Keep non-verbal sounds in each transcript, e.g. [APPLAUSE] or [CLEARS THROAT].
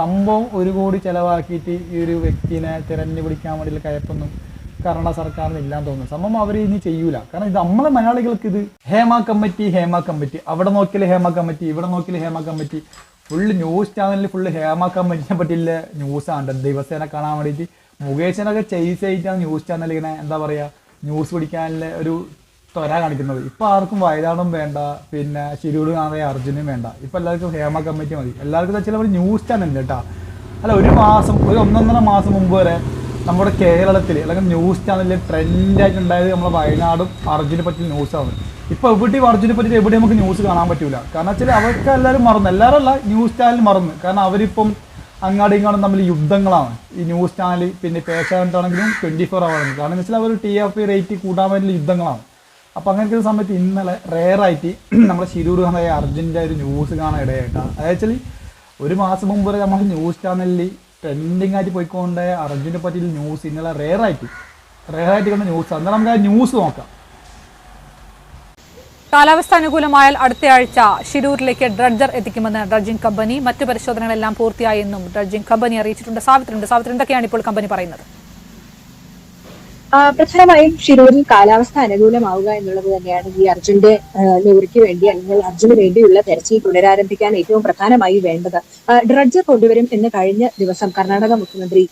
സംഭവം ഒരു കോടി ചിലവാക്കിയിട്ട് ഈ ഒരു വ്യക്തിനെ തിരഞ്ഞു പിടിക്കാൻ വേണ്ടിയുള്ള കയപ്പൊന്നും കർണാടക സർക്കാരിന് ഇല്ലാന്ന് തോന്നുന്നു. സംഭവം അവർ ഇനി ചെയ്യൂല. കാരണം ഇത് നമ്മളെ മലയാളികൾക്ക് ഇത് ഹേമ കമ്മിറ്റി ഹേമ കമ്മിറ്റി. അവിടെ നോക്കിയാൽ ഹേമ കമ്മിറ്റി ഇവിടെ നോക്കിയാൽ ഹേമ കമ്മിറ്റി. ഫുള്ള് ന്യൂസ് ചാനലിൽ ഫുള്ള് ഹേമ കമ്മിറ്റിനെ പറ്റിയുള്ള ന്യൂസാണ്. ദിവസേന കാണാൻ വേണ്ടിയിട്ട് മുകേഷിനൊക്കെ ചെയ്സ് ആയിട്ടാണ് ന്യൂസ് ചാനൽ ഇങ്ങനെ എന്താ പറയുക ന്യൂസ് പിടിക്കാനുള്ള ഒരു ത്വര കാണിക്കുന്നത്. ഇപ്പൊ ആർക്കും വയനാടും വേണ്ട പിന്നെ ശിരൂട് കാണാതെ അർജുനും വേണ്ട. ഇപ്പൊ എല്ലാവർക്കും ഹേമ കമ്മിറ്റി മതി. എല്ലാവർക്കും ചില ഒരു ന്യൂസ് ചാനൽ കേട്ടോ അല്ല ഒരു മാസം ഒരു ഒന്നൊന്നര മാസം മുമ്പ് വരെ നമ്മുടെ കേരളത്തിൽ അല്ലെങ്കിൽ ന്യൂസ് ചാനലിൽ ട്രെൻഡായിട്ട് ഉണ്ടായത് നമ്മുടെ വയനാടും അർജുനെ പറ്റിയ ന്യൂസാണ് ഇപ്പൊ എവിടെയും അർജുനെ പറ്റി എവിടെയും നമുക്ക് ന്യൂസ് കാണാൻ പറ്റൂല. കാരണം വെച്ചാൽ അവർക്ക് എല്ലാവരും മറന്നു എല്ലാവരും അല്ല ന്യൂസ് ചാനൽ മറന്നു. കാരണം അവരിപ്പം അങ്ങാടും ഇങ്ങാടും തമ്മിൽ യുദ്ധങ്ങളാണ്. ഈ ന്യൂസ് ചാനൽ പിന്നെ പേശാനാണെങ്കിലും ട്വന്റി ഫോർ അവർ കാരണം എന്ന് വെച്ചാൽ അവർ ടി എഫ് റേറ്റ് കൂടാൻ വേണ്ടി യുദ്ധങ്ങളാണ്. അപ്പോൾ അങ്ങനത്തെ ഒരു സമയത്ത് ഇന്നലെ റെയറായിട്ട് [CLEARS THROAT] നമ്മുടെ ശിരൂർ കാണാൻ അർജുന്റെ ഒരു ന്യൂസ് കാണാൻ ഇടയായിട്ടാണ് അതായത് വെച്ചാൽ ഒരു മാസം മുമ്പ് വരെ നമ്മുടെ ന്യൂസ് ചാനലിൽ ട്രെൻഡിങ് ആയിട്ട് പോയിക്കൊണ്ട് അർജുനെ പറ്റിയുള്ള ന്യൂസ് ഇന്നലെ റെയറായിട്ട് റെയറായിട്ട് കണ്ട ന്യൂസ് എന്നാൽ നമുക്ക് ആ ന്യൂസ് നോക്കാം. കാലാവസ്ഥ അനുകൂലമായാൽ അടുത്തയാഴ്ച ഷിരൂരിലേക്ക് ഡ്രഡ്ജർ എത്തിക്കുമെന്ന് ഡ്രഡ്ജിംഗ് കമ്പനി. മറ്റു പരിശോധനകളെല്ലാം പൂർത്തിയായെന്നും ഡ്രഡ്ജിംഗ് കമ്പനി അറിയിച്ചിട്ടുണ്ട്. സാവിത്രണ്ട് സാവിത്രി എന്തൊക്കെയാണ് ഇപ്പോൾ കമ്പനി പറയുന്നത്? പ്രധാനമായും ഷിരൂരിൽ കാലാവസ്ഥ അനുകൂലമാവുക എന്നുള്ളത് തന്നെയാണ് ഈ അർജുന്റെ ലോറിക്ക് വേണ്ടി അല്ലെങ്കിൽ അർജുന് വേണ്ടിയുള്ള തെരച്ചിൽ പുനരാരംഭിക്കാൻ ഏറ്റവും പ്രധാനമായി വേണ്ടത്. ഡ്രഡ്ജർ കൊണ്ടുവരും എന്ന് കഴിഞ്ഞ ദിവസം കർണാടക മുഖ്യമന്ത്രി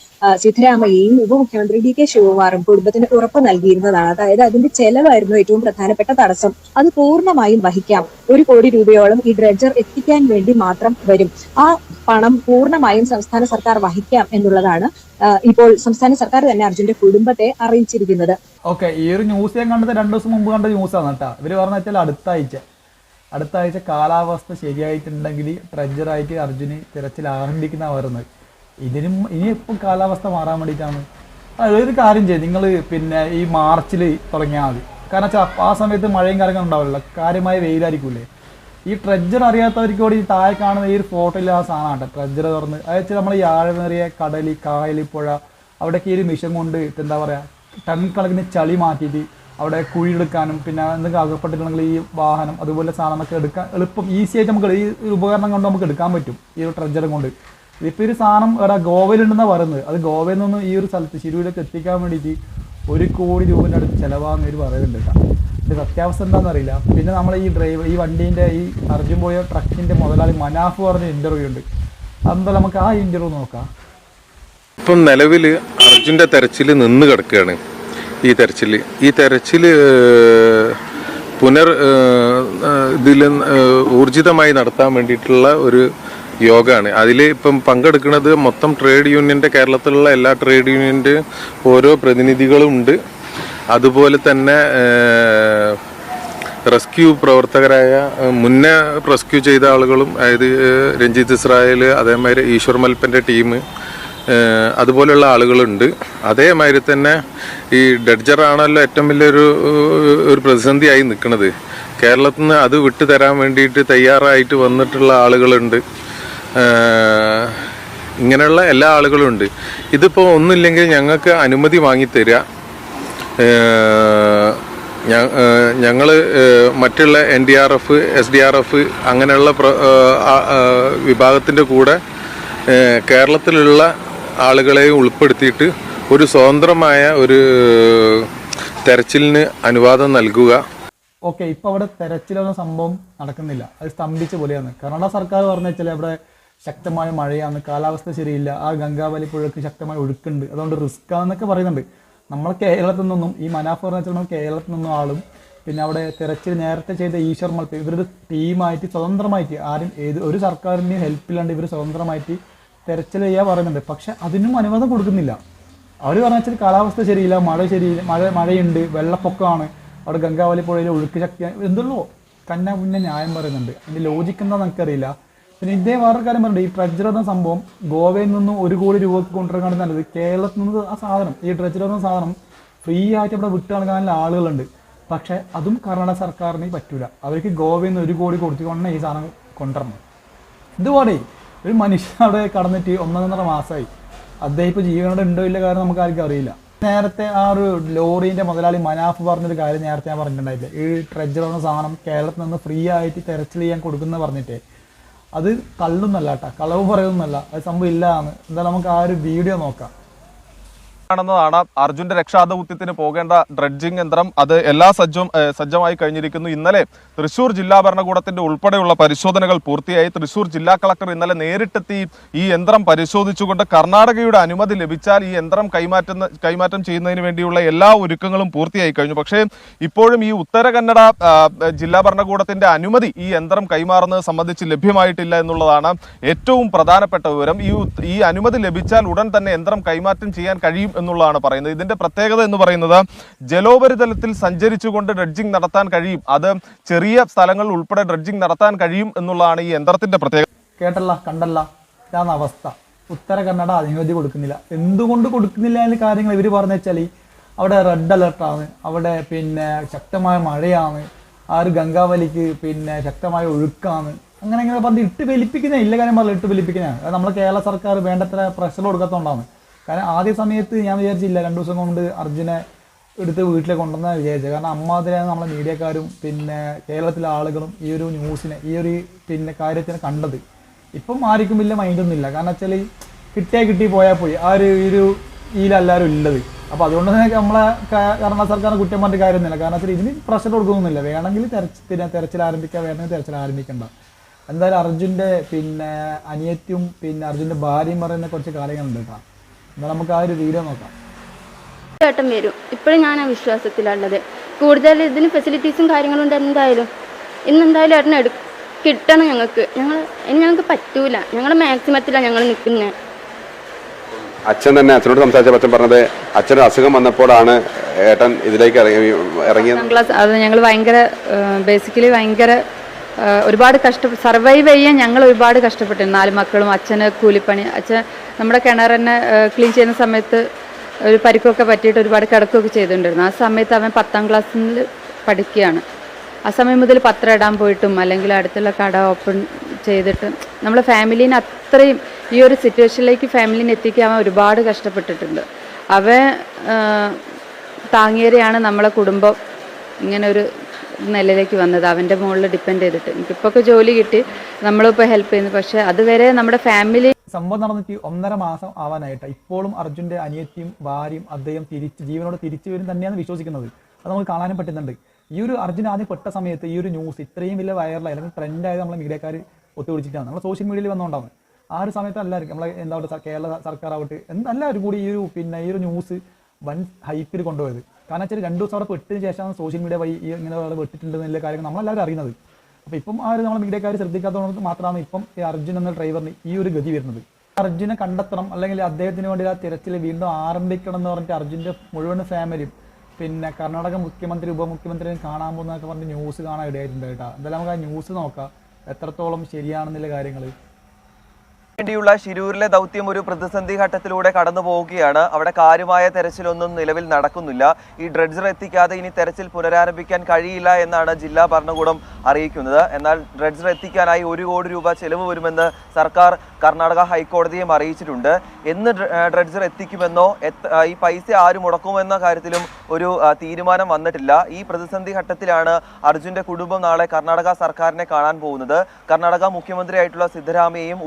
സിദ്ധരാമയ്യയും ഉപമുഖ്യമന്ത്രി ഡി കെ ശിവകുമാറും കുടുംബത്തിന് ഉറപ്പ് നൽകിയിരുന്നതാണ്. അതായത് അതിന്റെ ചെലവായിരുന്നു ഏറ്റവും പ്രധാനപ്പെട്ട തടസ്സം. അത് പൂർണമായും വഹിക്കാം. ഒരു കോടി രൂപയോളം ഈ ഡ്രഡ്ജർ എത്തിക്കാൻ വേണ്ടി മാത്രം വരും. ആ പണം പൂർണമായും സംസ്ഥാന സർക്കാർ വഹിക്കാം എന്നുള്ളതാണ് ഇപ്പോൾ സംസ്ഥാന സർക്കാർ തന്നെ അർജുന്റെ കുടുംബത്തെ അറിയിച്ചിരിക്കുന്നത്. ഓക്കെ ഈ ഒരു ന്യൂസ് ഞാൻ കണ്ടത് രണ്ടു ദിവസം മുമ്പ് കണ്ട ന്യൂസാണ് കേട്ടോ. ഇവർ പറഞ്ഞ വെച്ചാൽ അടുത്ത ആഴ്ച. അടുത്ത ആഴ്ച കാലാവസ്ഥ ശരിയായിട്ടുണ്ടെങ്കിൽ ട്രെജറായിട്ട് അർജുന് തിരച്ചിൽ ആരംഭിക്കുന്ന വരുന്നത് ഇതിനും ഇനിയിപ്പം കാലാവസ്ഥ മാറാൻ വേണ്ടിയിട്ടാണ്? ഒരു കാര്യം ചെയ്യും. നിങ്ങൾ പിന്നെ ഈ മാർച്ചിൽ തുടങ്ങിയാൽ മതി. കാരണം വെച്ചാൽ ആ സമയത്ത് മഴയും കാര്യങ്ങളും ഉണ്ടാവില്ല കാര്യമായ വെയിലായിരിക്കൂലേ? ഈ ട്രെജർ അറിയാത്തവർക്ക് കൂടി ഈ താഴെ കാണുന്ന ഈ ഒരു ഫോട്ടോയിൽ ആ സാധനമാണ് ട്രെജർ തുറന്ന്. അതായത് നമ്മൾ ഈ ആഴമേറിയ കടൽ കായൽ പുഴ അവിടെയൊക്കെ ഈ ഒരു മിഷൻ കൊണ്ട് എന്താ പറയുക ടൺ കണക്കിന് ചളി മാറ്റിയിട്ട് അവിടെ കുഴി എടുക്കാനും പിന്നെ എന്തെങ്കിലും അകപ്പെട്ടിട്ടുണ്ടെങ്കിൽ ഈ വാഹനം അതുപോലെ സാധനമൊക്കെ എടുക്കാൻ എളുപ്പം ഈസി ആയിട്ട് നമുക്ക് ഈ ഉപകരണം കൊണ്ട് നമുക്ക് എടുക്കാൻ പറ്റും ഈ ഒരു ട്രെജർ കൊണ്ട്. ഇപ്പൊ ഒരു സാധനം ഇവിടെ ഗോവയിലുണ്ടെന്നാണ് പറയുന്നത്. അത് ഗോവയിൽ നിന്ന് ഈ ഒരു സ്ഥലത്ത് ശിരൂരിലേക്ക് എത്തിക്കാൻ വേണ്ടിയിട്ട് ഒരു കോടി രൂപയുടെ അടുത്ത് പറയുന്നുണ്ട് കേട്ടോ. സത്യാവസ്ഥ എന്താണെന്ന് അറിയില്ല പിന്നെ നമ്മൾ ഈ ഡ്രൈവർ ഈ വണ്ടീന്റെ ഈ അർജുൻ പോയ ട്രക്കിന്റെ മുതലാളി മനാഫ് പറഞ്ഞ ഇന്റർവ്യൂ ഉണ്ട്. അതെന്താ നമുക്ക് ആ ഇന്റർവ്യൂ നോക്കാം. ഇപ്പം നിലവിൽ അർജുന്റെ തെരച്ചിൽ നിന്ന് കിടക്കുകയാണ്. ഈ തെരച്ചിൽ ഈ തെരച്ചിൽ പുനർ ഇതിൽ ഊർജിതമായി നടത്താൻ വേണ്ടിയിട്ടുള്ള ഒരു യോഗമാണ് അതിൽ ഇപ്പം പങ്കെടുക്കുന്നത് മൊത്തം ട്രേഡ് യൂണിയന്റെ കേരളത്തിലുള്ള എല്ലാ ട്രേഡ് യൂണിയന്റെ ഓരോ പ്രതിനിധികളും ഉണ്ട്. അതുപോലെ തന്നെ റെസ്ക്യൂ പ്രവർത്തകരായ മുന്നേ റെസ്ക്യൂ ചെയ്ത ആളുകളും അതായത് രഞ്ജിത്ത് ഇസ്രായേൽ അതേമാതിരി ഈശ്വർ മൽപ്പന്റെ ടീം അതുപോലെയുള്ള ആളുകളുണ്ട്. അതേമാതിരി തന്നെ ഈ ഡഡ്ജർ ആണല്ലോ ഏറ്റവും വലിയൊരു ഒരു പ്രതിസന്ധിയായി നിൽക്കുന്നത് കേരളത്തിൽ നിന്ന് അത് വിട്ടു തരാൻ വേണ്ടിയിട്ട് തയ്യാറായിട്ട് വന്നിട്ടുള്ള ആളുകളുണ്ട്. ഇങ്ങനെയുള്ള എല്ലാ ആളുകളും ഉണ്ട് ഇതിപ്പോൾ ഒന്നുമില്ലെങ്കിൽ ഞങ്ങൾക്ക് അനുമതി വാങ്ങിത്തരിക ഞങ്ങൾ മറ്റുള്ള N D R F S D R F അങ്ങനെയുള്ള വിഭാഗത്തിന്റെ കൂടെ കേരളത്തിലുള്ള ആളുകളെയും ഉൾപ്പെടുത്തിയിട്ട് ഒരു സ്വതന്ത്രമായ ഒരു തെരച്ചിലിന് അനുവാദം നൽകുക. ഓക്കെ ഇപ്പൊ അവിടെ തെരച്ചിലൊന്നും സംഭവം നടക്കുന്നില്ല. അത് സ്തംഭിച്ച പോലെയാണ്. കർണാടക സർക്കാർ പറഞ്ഞു വെച്ചാൽ അവിടെ ശക്തമായ മഴയാണ് കാലാവസ്ഥ ശരിയില്ല ആ ഗംഗാവലി പുഴക്ക് ശക്തമായ ഒഴുക്കുണ്ട്. അതുകൊണ്ട് റിസ്ക് ആണെന്നൊക്കെ പറയുന്നുണ്ട്. നമ്മൾ കേരളത്തിൽ നിന്നും ഈ മനാഫ് എന്ന് വെച്ചാൽ നമ്മൾ കേരളത്തിൽ നിന്നും ആളും പിന്നെ അവിടെ തിരച്ചിൽ നേരത്തെ ചെയ്ത ഈശ്വർ മൽപ്പ ഇവരൊരു ടീമായിട്ട് സ്വതന്ത്രമായിട്ട് ആരും ഏത് ഒരു സർക്കാരിന്റെയും ഹെൽപ്പില്ലാണ്ട് ഇവർ സ്വതന്ത്രമായിട്ട് തിരച്ചിൽ ചെയ്യാൻ പറയുന്നുണ്ട്. പക്ഷെ അതിനും അനുവാദം കൊടുക്കുന്നില്ല. അവർ പറഞ്ഞ വെച്ചാൽ കാലാവസ്ഥ ശരിയില്ല മഴ ശരിയില്ല മഴ മഴയുണ്ട് വെള്ളപ്പൊക്കമാണ് അവിടെ ഗംഗാവലി പുഴയിൽ ഒഴുക്ക് ശക്തി എന്തുള്ളൂ കന്ന മുന്നേ ന്യായം പറയുന്നുണ്ട്. അതിന്റെ ലോജിക്ക് എന്താണെന്ന് എനിക്കറിയില്ല. പിന്നെ ഇതേ വേറൊരു കാര്യം പറഞ്ഞു ഈ എന്ന സംഭവം ഗോവയിൽ നിന്ന് ഒരു കോടി രൂപക്ക് കൊണ്ടുവരാൻ നല്ലത്. കേരളത്തിൽ നിന്ന് ആ സാധനം ഈ എന്ന സാധനം ഫ്രീ ആയിട്ട് ഇവിടെ വിട്ടു നൽകാനുള്ള ആളുകളുണ്ട്. പക്ഷേ അതും കർണാടക സർക്കാരിന് പറ്റൂല. അവർക്ക് ഗോവയിൽ നിന്ന് ഒരു കോടി കൊടുത്തുകൊണ്ട് ഈ സാധനം കൊണ്ടുവരണം ഇതുപോലെ ഒരു മനുഷ്യൻ അവിടെ കടന്നിട്ട് ഒന്നൊന്നര മാസമായി. അദ്ദേഹം ഇപ്പോൾ ജീവനോടെ ഉണ്ടോ ഇല്ല കാര്യം നമുക്ക് ആർക്കും അറിയില്ല. നേരത്തെ ആ ഒരു ലോറിന്റെ മുതലാളി മനാഫ് പറഞ്ഞൊരു കാര്യം നേരത്തെ ഞാൻ പറഞ്ഞിട്ടുണ്ടായില്ല? ഈ ട്രെജർ എന്ന സാധനം കേരളത്തിൽ നിന്ന് ഫ്രീ ആയിട്ട് തെരച്ചിൽ ചെയ്യാൻ കൊടുക്കുന്ന പറഞ്ഞിട്ട്. അത് തള്ളുന്നല്ല കേട്ടോ കളവ് പറയുന്നല്ല അത് സംഭവം ഇല്ലാന്ന്. എന്തായാലും നമുക്ക് ആ ഒരു വീഡിയോ നോക്കാം. ആണെന്നതാണ് അർജുന്റെ രക്ഷാദൗത്യത്തിന് പോകേണ്ട ഡ്രഡ്ജിംഗ് യന്ത്രം. അത് എല്ലാ സജ്ജം സജ്ജമായി കഴിഞ്ഞിരിക്കുന്നു. ഇന്നലെ തൃശൂർ ജില്ലാ ഭരണകൂടത്തിന്റെ ഉൾപ്പെടെയുള്ള പരിശോധനകൾ പൂർത്തിയായി. തൃശൂർ ജില്ലാ കളക്ടർ ഇന്നലെ നേരിട്ടെത്തി ഈ യന്ത്രം പരിശോധിച്ചുകൊണ്ട് കർണാടകയുടെ അനുമതി ലഭിച്ചാൽ ഈ യന്ത്രം കൈമാറ്റുന്ന കൈമാറ്റം ചെയ്യുന്നതിന് വേണ്ടിയുള്ള എല്ലാ ഒരുക്കങ്ങളും പൂർത്തിയായി കഴിഞ്ഞു. പക്ഷേ ഇപ്പോഴും ഈ ഉത്തര കന്നഡ ജില്ലാ ഭരണകൂടത്തിന്റെ അനുമതി ഈ യന്ത്രം കൈമാറുന്നത് സംബന്ധിച്ച് ലഭ്യമായിട്ടില്ല എന്നുള്ളതാണ് ഏറ്റവും പ്രധാനപ്പെട്ട വിവരം. ഈ ഈ അനുമതി ലഭിച്ചാൽ ഉടൻ തന്നെ യന്ത്രം കൈമാറ്റം ചെയ്യാൻ കഴിയും എന്നുള്ളതാണ് പറയുന്നത്. ഇതിന്റെ പ്രത്യേകത എന്ന് പറയുന്നത് ജലോപരിതലത്തിൽ സഞ്ചരിച്ചുകൊണ്ട് ഡ്രഡ്ജിംഗ് നടത്താൻ കഴിയും. അത് ചെറിയ സ്ഥലങ്ങളിൽ ഉൾപ്പെടെ ഡ്രഡ്ജിംഗ് നടത്താൻ കഴിയും എന്നുള്ളതാണ് ഈ യന്ത്രത്തിന്റെ പ്രത്യേകത. കേട്ടല്ല കണ്ടല്ല ഇതാണ് അവസ്ഥ. ഉത്തര കന്നഡ അനുമതി കൊടുക്കുന്നില്ല. എന്തുകൊണ്ട് കൊടുക്കുന്നില്ല എന്ന കാര്യങ്ങൾ ഇവർ പറഞ്ഞു വെച്ചാൽ അവിടെ റെഡ് അലർട്ടാണ് അവിടെ പിന്നെ ശക്തമായ മഴയാണ്. ആ ഒരു ഗംഗാവലിക്ക് പിന്നെ ശക്തമായ ഒഴുക്കാണ്. അങ്ങനെ അങ്ങനെ പറഞ്ഞ് ഇട്ട് വലിപ്പിക്കുന്ന ഇല്ല കാര്യം പറഞ്ഞില്ല ഇട്ട് വലിപ്പിക്കുന്നതാണ് അത് നമ്മളെ കേരള സർക്കാർ വേണ്ടത്ര പ്രഷർ കൊടുക്കാത്തതുകൊണ്ടാണ്. കാരണം ആദ്യ സമയത്ത് ഞാൻ വിചാരിച്ചില്ല രണ്ടു ദിവസം കൊണ്ട് അർജുനെ എടുത്ത് വീട്ടിലേക്ക് കൊണ്ടുവന്നാണ് വിചാരിച്ചത്. കാരണം അമ്മാതിരാണ് നമ്മളെ മീഡിയക്കാരും പിന്നെ കേരളത്തിലെ ആളുകളും ഈ ഒരു ന്യൂസിനെ ഈ ഒരു പിന്നെ കാര്യത്തിനെ കണ്ടത്. ഇപ്പം ആർക്കും വലിയ മൈൻഡൊന്നുമില്ല കാരണം വെച്ചാൽ കിട്ടിയാൽ കിട്ടി പോയാൽ പോയി. ആ ഒരു ഒരു ഇതിലെല്ലാവരും ഉള്ളത്. അപ്പോൾ അതുകൊണ്ട് തന്നെ നമ്മളെ കേരള സർക്കാരിനെ കുറ്റം പറഞ്ഞിട്ട് കാര്യമൊന്നുമില്ല. കാരണം വെച്ചാൽ ഇതിന് പ്രഷർ കൊടുക്കുന്നൊന്നുമില്ല. വേണമെങ്കിൽ തെരച്ച് പിന്നെ തെരച്ചിൽ ആരംഭിക്കുക വേണമെങ്കിൽ തെരച്ചിൽ ആരംഭിക്കണ്ട. എന്തായാലും അർജുന്റെ പിന്നെ അനിയത്തിയും പിന്നെ അർജുന്റെ ഭാര്യയും പറയുന്ന കുറച്ച് കാര്യങ്ങളുണ്ട് കേട്ടോ. എന്നാൽ നമുക്ക് ആ ഒരു വീഡിയോ നോക്കാം. ചേട്ടൻ വരും. ഇപ്പോഴും ഞാൻ ആ വിശ്വാസത്തിലുള്ളത്. കൂടുതൽ ഇതിന് ഫെസിലിറ്റീസും കാര്യങ്ങളും ഉണ്ട് എന്തായാലും. ഇന്ന് എന്തായാലും ഏട്ടനെ എടു കിട്ടണം ഞങ്ങൾക്ക്. ഞങ്ങൾ ഇനി ഞങ്ങൾക്ക് പറ്റൂല. ഞങ്ങൾ മാക്സിമത്തിലാണ് ഞങ്ങൾ നിൽക്കുന്നത് അച്ഛൻ തന്നെ അച്ഛനോട് സംസാരിച്ചപ്പോൾ അച്ഛൻ പറഞ്ഞത് അച്ഛനൊരു അസുഖം വന്നപ്പോഴാണ് ഏട്ടൻ ഇതിലേക്ക് ഇറങ്ങി ഇറങ്ങിയത്. ക്ലാസ് അത് ഞങ്ങൾ ഭയങ്കര ബേസിക്കലി ഭയങ്കര ഒരുപാട് കഷ്ട സർവൈവ് ചെയ്യാൻ ഞങ്ങൾ ഒരുപാട് കഷ്ടപ്പെട്ടു. നാല് മക്കളും അച്ഛന് കൂലിപ്പണി അച്ഛൻ നമ്മുടെ കിണർ തന്നെ ക്ലീൻ ചെയ്യുന്ന സമയത്ത് ഒരു പരിക്കൊക്കെ പറ്റിയിട്ട് ഒരുപാട് കിടക്കുകയൊക്കെ ചെയ്തിട്ടുണ്ടായിരുന്നു ആ സമയത്ത് അവൻ പത്താം ക്ലാസ്സിൽ പഠിക്കുകയാണ്. ആ സമയം മുതൽ പത്രം ഇടാൻ പോയിട്ടും അല്ലെങ്കിൽ അടുത്തുള്ള കട ഓപ്പൺ ചെയ്തിട്ട് നമ്മളെ ഫാമിലീനെ അത്രയും ഈ ഒരു സിറ്റുവേഷനിലേക്ക് ഫാമിലീനെ എത്തിക്കാൻ അവൻ ഒരുപാട് കഷ്ടപ്പെട്ടിട്ടുണ്ട്. അവൻ താങ്ങിയേരെയാണ് നമ്മളെ കുടുംബം. ഇങ്ങനെ ഒരു നിലയിലേക്ക് വന്നത്. അവന്റെ മുകളിൽ ഡിപ്പെൻഡ് ചെയ്തിട്ട്. എനിക്കിപ്പോൾ ഒക്കെ ജോലി കിട്ടി. നമ്മളിപ്പോൾ ഹെൽപ്പ് ചെയ്യുന്നു. പക്ഷേ അതുവരെ നമ്മുടെ ഫാമിലി സംഭവം നടന്നിട്ട് ഒന്നര മാസം ആവാനായിട്ട്. ഇപ്പോഴും അർജുന്റെ അനിയത്തിയും ഭാര്യയും അദ്ദേഹം തിരിച്ച് ജീവനോട് തിരിച്ചു വരും തന്നെയാണ് വിശ്വസിക്കുന്നത്. അത് നമുക്ക് കാണാനും പറ്റുന്നുണ്ട്. ഈ ഒരു അർജുൻ ആദ്യം പെട്ട സമയത്ത് ഈ ഒരു ന്യൂസ് ഇത്രയും വലിയ വൈറലായി അല്ലെങ്കിൽ ട്രെൻഡ് ആയത് നമ്മളെ മീഡിയക്കാർ ഒത്തുപിടിച്ചിട്ടാണ്. നമ്മൾ സോഷ്യൽ മീഡിയയിൽ വന്നുകൊണ്ടാണ് ആ ഒരു സമയത്ത് എല്ലാവർക്കും നമ്മളെ എന്താ പറയുക കേരള സർക്കാർ ആവട്ടെ എല്ലാവരും കൂടി ഈ ഒരു പിന്നെ ഈ ഒരു ന്യൂസ് വൻ ഹൈപ്പിൽ കൊണ്ടുപോയത്. കാരണം വെച്ചാൽ രണ്ടു ദിവസം അവിടെ പെട്ടതിന് ശേഷമാണ് സോഷ്യൽ മീഡിയ വഴി ഈ ഇങ്ങനെ അവിടെ വെട്ടിട്ടുണ്ടെന്നുള്ള കാര്യങ്ങൾ നമ്മളെല്ലാവരും അറിയുന്നത്. അപ്പോൾ ഇപ്പം ആ ഒരു നമ്മൾ മീഡിയക്കാർ ശ്രദ്ധിക്കാത്തതുകൊണ്ട് മാത്രമാണ് ഇപ്പം ഈ അർജുൻ എന്ന ഡ്രൈവറിന് ഈ ഒരു ഗതി വരുന്നത്. അർജുനെ കണ്ടെത്തണം അല്ലെങ്കിൽ അദ്ദേഹത്തിന് വേണ്ടി ആ തിരച്ചിൽ വീണ്ടും ആരംഭിക്കണം എന്ന് പറഞ്ഞിട്ട് അർജുന്റെ മുഴുവൻ ഫാമിലിയും പിന്നെ കർണാടക മുഖ്യമന്ത്രി ഉപമുഖ്യമന്ത്രിയും കാണാൻ പോകുന്നതൊക്കെ പറഞ്ഞ് ന്യൂസ് കാണാൻ ഇടയായിട്ടുണ്ട് കേട്ടോ. എന്തായാലും നമുക്ക് ആ ന്യൂസ് നോക്കാം. എത്രത്തോളം ശരിയാണെന്നുള്ള കാര്യങ്ങൾ വേണ്ടിയുള്ള ശിരൂരിലെ ദൗത്യം ഒരു പ്രതിസന്ധി ഘട്ടത്തിലൂടെ കടന്നു പോവുകയാണ്. അവിടെ കാര്യമായ തെരച്ചിലൊന്നും നിലവിൽ നടക്കുന്നില്ല. ഈ ഡ്രഡ്ജർ എത്തിക്കാതെ ഇനി തെരച്ചിൽ പുനരാരംഭിക്കാൻ കഴിയില്ല എന്നാണ് ജില്ലാ ഭരണകൂടം അറിയിക്കുന്നത്. എന്നാൽ ഡ്രഡ്ജർ എത്തിക്കാനായി ഒരു കോടി രൂപ ചെലവ് വരുമെന്ന് സർക്കാർ കർണാടക ഹൈക്കോടതിയും അറിയിച്ചിട്ടുണ്ട്. എന്ന് ഡ്രഡ്ജർ എത്തിക്കുമെന്നോ ഈ പൈസ ആര് മുടക്കുമെന്ന കാര്യത്തിലും ഒരു തീരുമാനം വന്നിട്ടില്ല. ഈ പ്രതിസന്ധി ഘട്ടത്തിലാണ് അർജുന്റെ കുടുംബം നാളെ കർണാടക സർക്കാരിനെ കാണാൻ പോകുന്നത്. കർണാടക മുഖ്യമന്ത്രിയായിട്ടുള്ള സിദ്ധരാമയ്യയും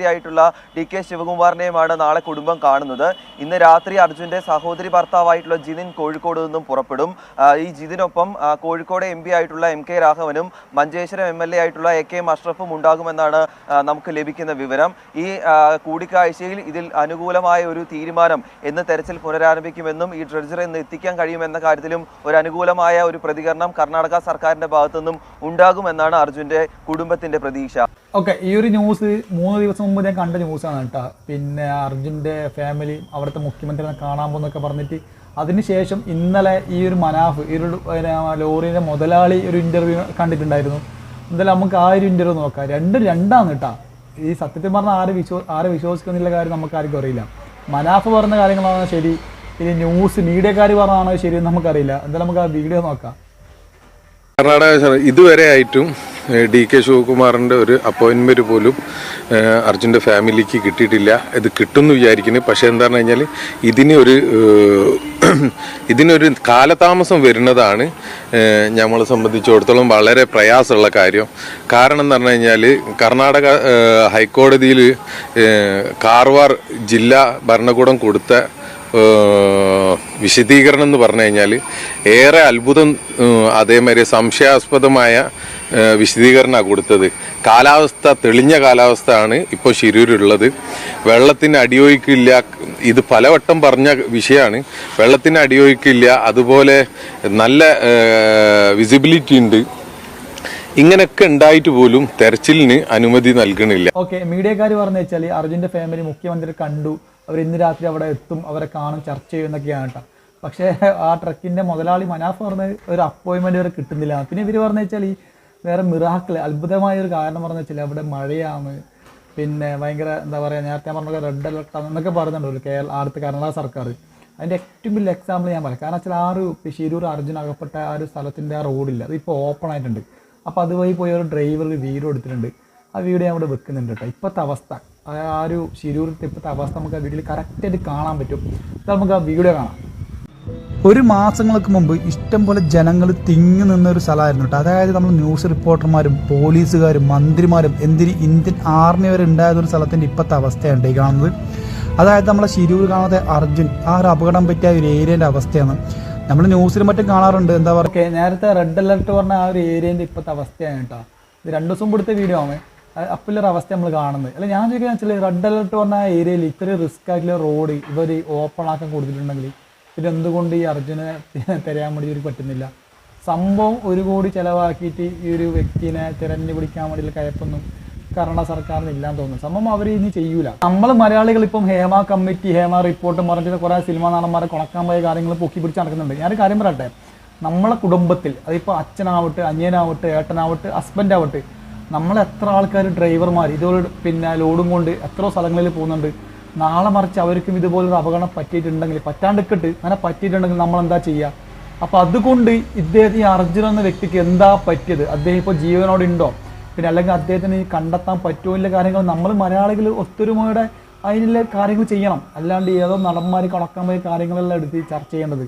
ഉപമുഖ്യമന്ത്രിയായിട്ടുള്ള ഡി കെ ശിവകുമാറിനെയുമാണ് നാളെ കുടുംബം കാണുന്നത്. ഇന്ന് രാത്രി അർജുന്റെ സഹോദരി ഭർത്താവായിട്ടുള്ള ജിതിൻ കോഴിക്കോട് നിന്നും പുറപ്പെടും. ഈ ജിതിനൊപ്പം കോഴിക്കോട് എം പി ആയിട്ടുള്ള എം കെ രാഘവനും മഞ്ചേശ്വരം എം എൽ എ ആയിട്ടുള്ള എ കെ മഷ്റഫും ഉണ്ടാകുമെന്നാണ് നമുക്ക് ലഭിക്കുന്ന വിവരം. ഈ കൂടിക്കാഴ്ചയിൽ ഇതിൽ അനുകൂലമായ ഒരു തീരുമാനം എന്ന് തെരച്ചിൽ പുനരാരംഭിക്കുമെന്നും ഈ ഡ്രഡ്ജർ ഇന്ന് എത്തിക്കാൻ കഴിയുമെന്ന കാര്യത്തിലും ഒരു അനുകൂലമായ ഒരു പ്രതികരണം കർണാടക സർക്കാരിന്റെ ഭാഗത്തു നിന്നും ഉണ്ടാകുമെന്നാണ് അർജുന്റെ കുടുംബത്തിന്റെ പ്രതീക്ഷ. ഓക്കെ ഈ ഒരു ന്യൂസ് മൂന്ന് ദിവസം മുമ്പ് ഞാൻ കണ്ട ന്യൂസാണ് കേട്ടോ. പിന്നെ അർജുന്റെ ഫാമിലി അവിടുത്തെ മുഖ്യമന്ത്രിനെ കാണാൻ പോകുന്നൊക്കെ പറഞ്ഞിട്ട് അതിനുശേഷം ഇന്നലെ ഈ ഒരു മനാഫ് ഈ ഒരു ലോറിയുടെ മുതലാളി ഒരു ഇന്റർവ്യൂ കണ്ടിട്ടുണ്ടായിരുന്നു. എന്തായാലും നമുക്ക് ആ ഒരു ഇന്റർവ്യൂ നോക്കാം. രണ്ടും രണ്ടാണ് കേട്ടോ. ഈ സത്യത്തിൽ പറഞ്ഞാൽ ആരെ വിശ്വ ആരെ വിശ്വസിക്കുന്നില്ല കാര്യം നമുക്ക് ആർക്കും അറിയില്ല. മനാഫ് പറഞ്ഞ കാര്യങ്ങളാണ് ശരി? ഇനി ന്യൂസ് മീഡിയക്കാർ പറഞ്ഞാണോ ശരി നമുക്കറിയില്ല. എന്തായാലും നമുക്ക് ആ വീഡിയോ നോക്കാം. കർണാടക ഇതുവരെ ആയിട്ടും ഡി കെ ശിവകുമാറിന്റെ ഒരു അപ്പോയിൻമെന്റ് പോലും അർജുന്റെ ഫാമിലിക്ക് കിട്ടിയിട്ടില്ല. ഇത് കിട്ടുമെന്ന് വിചാരിക്കുന്നു. പക്ഷേ എന്താണെന്ന് കഴിഞ്ഞാൽ ഇതിന് ഒരു ഇതിനൊരു കാലതാമസം വരുന്നതാണ് നമ്മളെ സംബന്ധിച്ചിടത്തോളം വളരെ പ്രയാസമുള്ള കാര്യം. കാരണം എന്ന് പറഞ്ഞു കഴിഞ്ഞാൽ കർണാടക ഹൈക്കോടതിയിൽ കാർവാർ ജില്ലാ ഭരണകൂടം കൊടുത്ത വിശദീകരണം എന്ന് പറഞ്ഞു കഴിഞ്ഞാൽ ഏറെ അത്ഭുതം അതേമാതിരി സംശയാസ്പദമായ വിശദീകരണമാണ് കൊടുത്തത്. കാലാവസ്ഥ തെളിഞ്ഞ കാലാവസ്ഥയാണ് ഇപ്പോൾ ശിരൂരുള്ളത്. വെള്ളത്തിന് അടിയൊഴുക്കില്ല ഇത് പലവട്ടം പറഞ്ഞ വിഷയമാണ്. വെള്ളത്തിന് അടിയൊഴുക്കില്ല അതുപോലെ നല്ല വിസിബിലിറ്റി ഉണ്ട്. ഇങ്ങനെയൊക്കെ ഉണ്ടായിട്ട് പോലും തെരച്ചിലിന് അനുമതി നൽകണില്ല. ഓക്കെ മീഡിയക്കാർ പറഞ്ഞു വെച്ചാൽ അർജുന്റെ ഫാമിലി മുഖ്യമന്ത്രി കണ്ടു. അവർ ഇന്ന് രാത്രി അവിടെ എത്തും അവരെ കാണും ചർച്ച ചെയ്യും എന്നൊക്കെയാണ് കേട്ടോ. പക്ഷേ ആ ട്രക്കിന്റെ മുതലാളി മനാഫ് പറഞ്ഞ ഒരു അപ്പോയിൻമെന്റ് വരെ കിട്ടുന്നില്ല. പിന്നെ ഇവർ പറഞ്ഞു വെച്ചാൽ ഈ വേറെ മിറാക്കിൾ അത്ഭുതമായ ഒരു കാരണം പറഞ്ഞു വെച്ചാൽ അവിടെ മഴയാണ്. പിന്നെ ഭയങ്കര എന്താ പറയുക നേരത്തെ പറഞ്ഞ റെഡ് അലർട്ട് എന്നൊക്കെ പറയുന്നുണ്ടല്ലോ കേരള അടുത്ത കർണാടക സർക്കാർ. അതിന്റെ ഏറ്റവും വലിയ എക്സാമ്പിൾ ഞാൻ പറയാം. കാരണം വെച്ചാൽ ആ ഒരു ശിരൂർ അർജുൻ അകപ്പെട്ട ആ ഒരു സ്ഥലത്തിന്റെ ആ റോഡില്ല അതിപ്പോൾ ഓപ്പൺ ആയിട്ടുണ്ട്. അപ്പോൾ അതുവഴി പോയ ഒരു ഡ്രൈവർ വീട് എടുത്തിട്ടുണ്ട്. ആ വീഡിയോ ഞാൻ ഇവിടെ വെക്കുന്നുണ്ട് കേട്ടോ. ഇപ്പോഴത്തെ അവസ്ഥ. ആ ഒരു ശിരൂരിന്റെ ഇപ്പോഴത്തെ അവസ്ഥ നമുക്ക് ആ വീഡിയോയിൽ കറക്റ്റായിട്ട് കാണാൻ പറ്റും. നമുക്ക് ആ വീഡിയോ കാണാം. ഒരു മാസങ്ങൾക്ക് മുമ്പ് ഇഷ്ടം പോലെ ജനങ്ങൾ തിങ്ങി നിന്ന ഒരു സ്ഥലമായിരുന്നു കേട്ടോ. അതായത് നമ്മൾ ന്യൂസ് റിപ്പോർട്ടർമാരും പോലീസുകാരും മന്ത്രിമാരും എന്തിന് ഇന്ത്യൻ ആർമി വരെ ഉണ്ടായ ഒരു സ്ഥലത്തിന്റെ ഇപ്പോഴത്തെ അവസ്ഥയാണ് ഈ കാണുന്നത്. അതായത് നമ്മളെ ശിരൂർ കാണാതെ അർജുൻ ആ ഒരു അപകടം പറ്റിയ ഒരു ഏരിയന്റെ അവസ്ഥയാണ്. നമ്മൾ ന്യൂസിലും മറ്റും കാണാറുണ്ട് എന്താ പറയുക? നേരത്തെ റെഡ് അലർട്ട് പറഞ്ഞ ആ ഒരു ഏരിയന്റെ ഇപ്പോഴത്തെ അവസ്ഥയാണ് കേട്ടോ. ഇത് രണ്ട് ദിവസം കൊടുത്ത വീഡിയോ ആണ്. അപ്പില്ലൊരു അവസ്ഥ നമ്മൾ കാണുന്നത്. അല്ല ഞാൻ ചോദിക്കുന്ന വെച്ചാൽ റെഡ് അലർട്ട് പറഞ്ഞ ഏരിയയിൽ ഇത്രയും റിസ്ക് ആയിട്ടുള്ള റോഡ് ഇവർ ഓപ്പൺ ആക്കാൻ കൊടുത്തിട്ടുണ്ടെങ്കിൽ പിന്നെ എന്തുകൊണ്ട് ഈ അർജുനെ [LAUGHS] തിരയാൻ വേണ്ടി ഇവർക്ക് പറ്റുന്നില്ല? സംഭവം ഒരു കോടി ചിലവാക്കിയിട്ട് ഈ ഒരു വ്യക്തിനെ തിരഞ്ഞു പിടിക്കാൻ വേണ്ടിയുള്ള കയപ്പൊന്നും കർണ സർക്കാരിന് ഇല്ലാന്ന് തോന്നുന്നു. സംഭവം അവർ ഇനി ചെയ്യൂല. നമ്മൾ മലയാളികൾ ഇപ്പം ഹേമ കമ്മിറ്റി ഹേമ റിപ്പോർട്ട് പറഞ്ഞിട്ട് കുറേ സിനിമാ നടന്മാരെ കുണക്കാൻ പോയ കാര്യങ്ങൾ പൊക്കി പിടിച്ച് നടക്കുന്നുണ്ട്. ഞാൻ കാര്യം പറയട്ടെ? നമ്മളെ കുടുംബത്തിൽ അതിപ്പോൾ അച്ഛനാവട്ടെ അനിയനാവട്ടെ ഏട്ടനാവട്ടെ ഹസ്ബൻഡ് ആവട്ടെ നമ്മൾ എത്ര ആൾക്കാർ ഡ്രൈവർമാർ ഇതുപോലെ പിന്നെ ലോഡും കൊണ്ട് എത്ര സ്ഥലങ്ങളിൽ പോകുന്നുണ്ട്. നാളെ മറിച്ച് അവർക്കും ഇതുപോലൊരു അപകടം പറ്റിയിട്ടുണ്ടെങ്കിൽ പറ്റാണ്ടിക്കിട്ട് അങ്ങനെ പറ്റിയിട്ടുണ്ടെങ്കിൽ നമ്മൾ എന്താ ചെയ്യുക അപ്പൊ അതുകൊണ്ട് ഇദ്ദേഹം ഈ അർജുനൻ എന്ന വ്യക്തിക്ക് എന്താ പറ്റിയത്? അദ്ദേഹം ഇപ്പോൾ ജീവനോട് ഉണ്ടോ? പിന്നെ അല്ലെങ്കിൽ അദ്ദേഹത്തിന് കണ്ടെത്താൻ പറ്റുമോ ഇല്ല കാര്യങ്ങൾ നമ്മൾ മലയാളികൾ ഒത്തൊരുമയുടെ അതിനുള്ള കാര്യങ്ങൾ ചെയ്യണം. അല്ലാണ്ട് ഏതോ നടന്മാർ കണക്കാൻ പോയ കാര്യങ്ങളെല്ലാം എടുത്ത് ചർച്ച ചെയ്യേണ്ടത്.